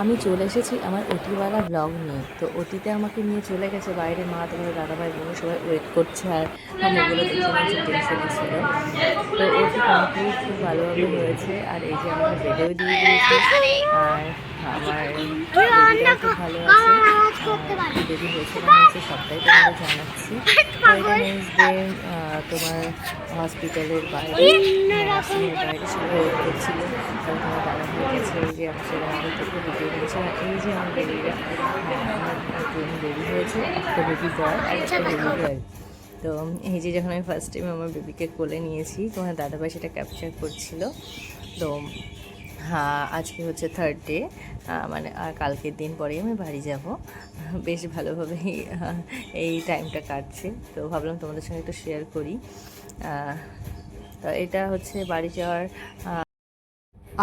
আমি চলে এসেছি আমার ওটিওয়ালা ব্লগ নিয়ে। তো ওটিতে আমাকে নিয়ে চলে গেছে বাইরে মা, তোমার দাদাভাই, বোন সবাই ওয়েট করছে আর মনে হচ্ছে ছিল। তো ওটি কমপ্লিট খুব ভালোভাবে হয়েছে আর এই যে আমাকে বেডেও দিয়ে দিয়েছে। আর আমার খুব ভালো আছে। বেবি হয়েছে না হয়েছে সবটাই তোমাদের জানাচ্ছি। তো তোমার হসপিটালের বাইরে নার্সিংয়ের বাইরে সবাই ওয়েট করছিল তোমার দাদা হয়ে গেছে এই যে আমার সেটা আমাদের থেকে ভিডিও নিয়েছে আর এই যে আমার আমার হয়েছে একটা বেবি বয় আর একটা বেবি গার্ল তো এই যে যখন আমি ফার্স্ট টাইম আমার বেবিকে কোলে নিয়েছি তোমার দাদা ভাই সেটা ক্যাপচার করছিল। তো আজকে হচ্ছে থার্ড ডে মানে আর কালকের দিন পরেই আমি বাড়ি যাব। বেশ ভালোভাবেই এই টাইমটা কাটছে। তো ভাবলাম তোমাদের সঙ্গে একটু শেয়ার করি। তো এটা হচ্ছে বাড়ি যাওয়ার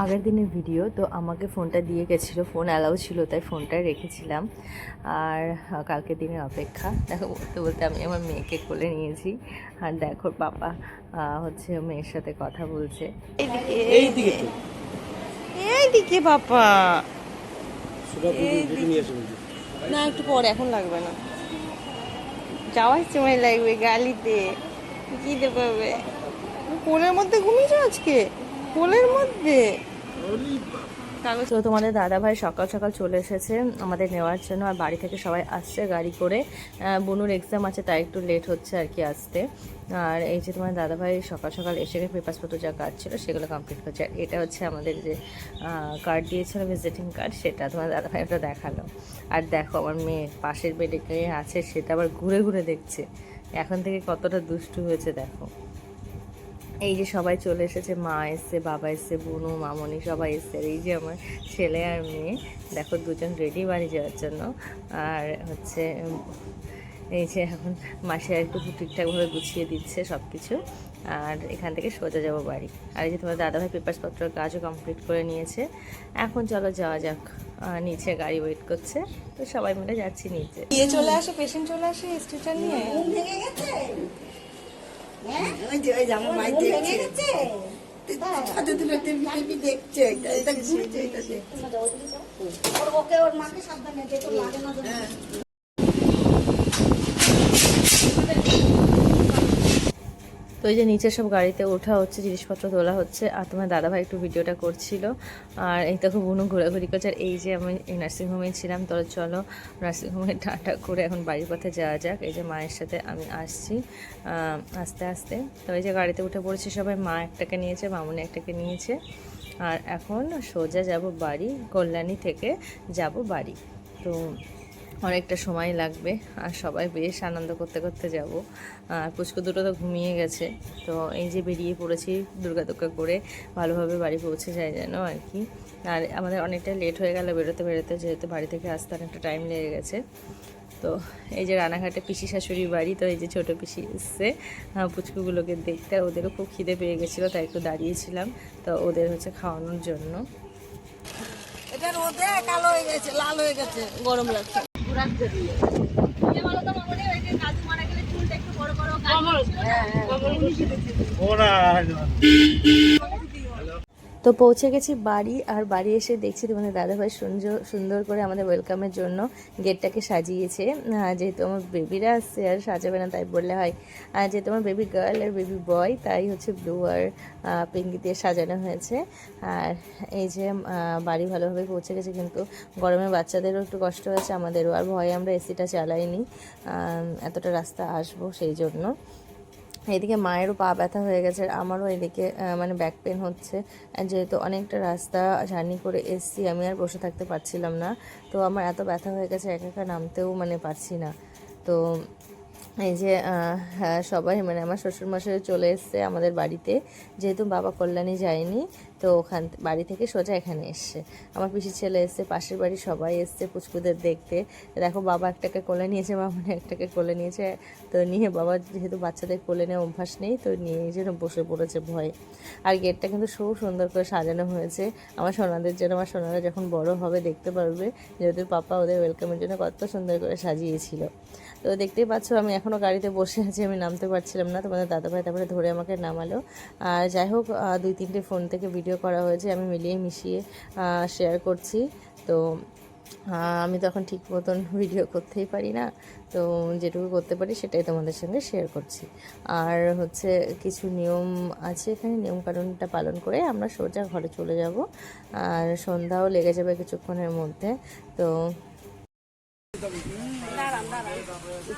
আগের দিনের ভিডিও তো আমাকে ফোনটা দিয়ে গেছিল। ফোন অ্যালাউ ছিল তাই ফোনটা রেখেছিলাম। আর কালকের দিনের অপেক্ষা। দেখো বলতে বলতে আমি আমার মেয়েকে কোলে নিয়েছি। আর দেখো আহ, হচ্ছে মেয়ের সাথে কথা বলছে। এইদিকে বাবা। না একটু পরে এখন লাগবে না। যাওয়ার সময় লাগবে গালিতে। কি দেবে কোলের মধ্যে ঘুমিয়েছো আজকে? কোলের মধ্যে? তো তোমাদের দাদাভাই সকাল সকাল চলে এসেছে আমাদের নেওয়ার জন্য আর বাড়ি থেকে সবাই আসছে গাড়ি করে। বুনুর এক্সাম আছে, তাই একটু লেট হচ্ছে আর কি আসতে। আর এই যে তোমার দাদাভাই সকাল সকাল এসে পেপারসপত্র যা কাজ ছিল সেগুলো কমপ্লিট করছে। আর এটা হচ্ছে আমাদের যে কার্ড দিয়েছিল ভিজিটিং কার্ড সেটা তোমার দাদাভাই ওটা দেখাল। আর দেখো আমার মেয়ে পাশের বেডে আছে, সেটা আবার ঘুরে ঘুরে দেখছে। এখন থেকে কতটা দুষ্টু হয়েছে, দেখো। এই যে সবাই চলে এসেছে মা এসছে বাবা এসছে বুনু মামনি সবাই এসছে। এই যে আমার ছেলে আর মেয়ে দেখো দুজন রেডি বাড়ি যাওয়ার জন্য। আর হচ্ছে এই যে এখন মাসে একটু ঠিকঠাকভাবে গুছিয়ে দিচ্ছে সব কিছু আর এখান থেকে সোজা যাব বাড়ি। আর এই যে তোমার দাদাভাই পেপারসপত্রের কাজও কমপ্লিট করে নিয়েছে। এখন চলো যাওয়া যাক। নিচে গাড়ি ওয়েট করছে। তো সবাই মিলে যাচ্ছি নিচে। চলে আসে পেশেন্ট চলে আসে স্ট্রেচার নিয়ে। ওই যে ওই যে আমার মাই দেখছে দেখছে ওকে ওর মাকে সাবধানে যেত লাগে না তো এই যে নিচে সব গাড়িতে ওঠা হচ্ছে, জিনিসপত্র তোলা হচ্ছে। আর তোমার দাদাভাই একটু ভিডিওটা করছিল। আর এই দেখো বুনু ঘোরাঘুরি করছে। আর এই যে আমি এই নার্সিংহোমে ছিলাম, তো চলো নার্সিংহোমে টাটা করে এখন বাড়ির পথে যাওয়া যাক। এই যে মায়ের সাথে আমি আসছি আস্তে আস্তে। তো এই যে গাড়িতে উঠে পড়েছে সবাই, মা একটাকে নিয়েছে, মামুনি একটাকে নিয়েছে। আর এখন সোজা যাব বাড়ি, কল্যাণী থেকে যাব বাড়ি। তো অনেকটা সময় লাগবে, আর সবাই বেশ আনন্দ করতে করতে যাব। আর পুচকু দুটো তো ঘুমিয়ে গেছে, তো এই যে বেরিয়ে পড়েছি দুর্গা দুর্গা করে, ভালোভাবে বাড়ি পৌঁছে যায় যেন আর কি। আর আমাদের অনেকটা লেট হয়ে গেল বেরোতে বেরোতে, যেহেতু বাড়ি থেকে আসতে অনেকটা টাইম লেগে গেছে। তো এই যে রানাঘাটে পিসি শাশুড়ির বাড়ি, তো এই যে ছোটো পিসি এসছে পুচকুগুলোকে দেখতে ওদেরও খুব খিদে পেয়ে গেছিল, তাই একটু দাঁড়িয়েছিলাম। তো ওদের হচ্ছে খাওয়ানোর জন্য। এটা রোদে কালো হয়ে গেছে, লাল হয়ে গেছে, গরম লাগছে। ওরা তো পৌঁছে গেছি বাড়ি, আর বাড়ি এসে দেখছি তোমাদের দাদাভাই সুন্দর সুন্দর করে আমাদের ওয়েলকামের জন্য গেটটাকে সাজিয়েছে। যেহেতু আমার বেবিরা আসছে আর সাজাবে না তাই বললে হয়। আর যেহেতু আমার বেবি গার্ল আর বেবি বয় তাই হচ্ছে ব্লু আর পিঙ্কি দিয়ে সাজানো হয়েছে। আর এই যে বাড়ি ভালোভাবে পৌঁছে গেছে কিন্তু গরমে বাচ্চাদেরও একটু কষ্ট হয়েছে আমাদেরও। আর ভয়ে আমরা এসিটা চালাইনি। এতটা রাস্তা আসব সেই জন্য। এদিকে মায়েরও পা ব্যথা হয়ে গেছে আমারও এদিকে মানে ব্যাক পেন হচ্ছে। যেহেতু অনেকটা রাস্তা জার্নি করে এসছি আমি আর বসে থাকতে পারছিলাম না। তো আমার এত ব্যথা হয়ে গেছে একা একা নামতেও মানে পারছি না। তো এই যে হ্যাঁ, সবাই মানে আমার শ্বশুরমশাই চলে এসছে আমাদের বাড়িতে। যেহেতু বাবা কল্যাণী যায়নি তো ওখান বাড়ি থেকে সোজা এখানে এসছে। আমার পিসির ছেলে এসছে, পাশের বাড়ি সবাই এসছে পুচকুদের দেখতে। দেখো বাবা একটাকে কোলে নিয়েছে মামনি একটাকে কোলে নিয়েছে। তো নিয়ে বাবা যেহেতু বাচ্চাদের কোলে নেওয়া অভ্যাস নেই, তো নিয়ে যেন বসে পড়েছে ভয়ে। আর গেটটা কিন্তু খুব সুন্দর করে সাজানো হয়েছে। আমার সোনাদের জন্য, আমার সোনারা যখন বড় হবে দেখতে পারবে যে ওদের পাপা ওদের ওয়েলকামের জন্য কত সুন্দর করে সাজিয়েছিল। তো দেখতেই পাচ্ছ, আমি এখনও গাড়িতে বসে আছি, আমি নামতে পারছিলাম না। তোমাদের দাদাভাই তারপরে ধরে আমাকে নামালো। আর যাই হোক দুই তিনটে ফোন থেকে ভিডিও ভিডিও করা হয়েছে, আমি মিলিয়ে মিশিয়ে শেয়ার করছি। তো আমি তখন ঠিক মতন ভিডিও করতেই পারি না। তো, যেটুকু করতে পারি সেটাই তোমাদের সঙ্গে শেয়ার করছি। আর হচ্ছে কিছু নিয়ম আছে এখানে, নিয়মকানুনটা পালন করে আমরা সোজা ঘরে চলে যাব। আর সন্ধ্যাও লেগে যাবে কিছুক্ষণের মধ্যে। তো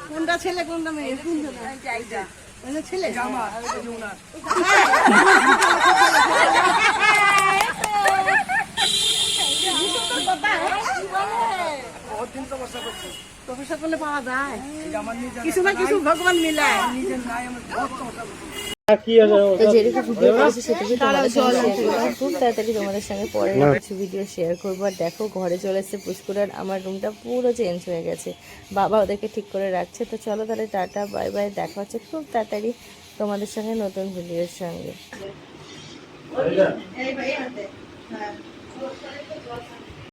কোনটা ছেলে, কোনটা মেয়ে? ছেলে? প্রফেসর করলে পাওয়া যায়। কিছু না কিছু ভগবান মিলায়। নিজের নাই তো যেটুকু ভিডিও করেছি সেটুকু তোমাদের সঙ্গে খুব তাড়াতাড়ি তোমাদের সঙ্গে পরে কিছু ভিডিও শেয়ার করব। আর দেখো ঘরে চলে এসছে পুষ্কুরার আমার রুমটা পুরো চেঞ্জ হয়ে গেছে। বাবা ওদেরকে ঠিক করে রাখছে। তো চলো তাহলে টাটা বাই বাই দেখা হচ্ছে খুব তাড়াতাড়ি তোমাদের সঙ্গে নতুন ভিডিওর সঙ্গে।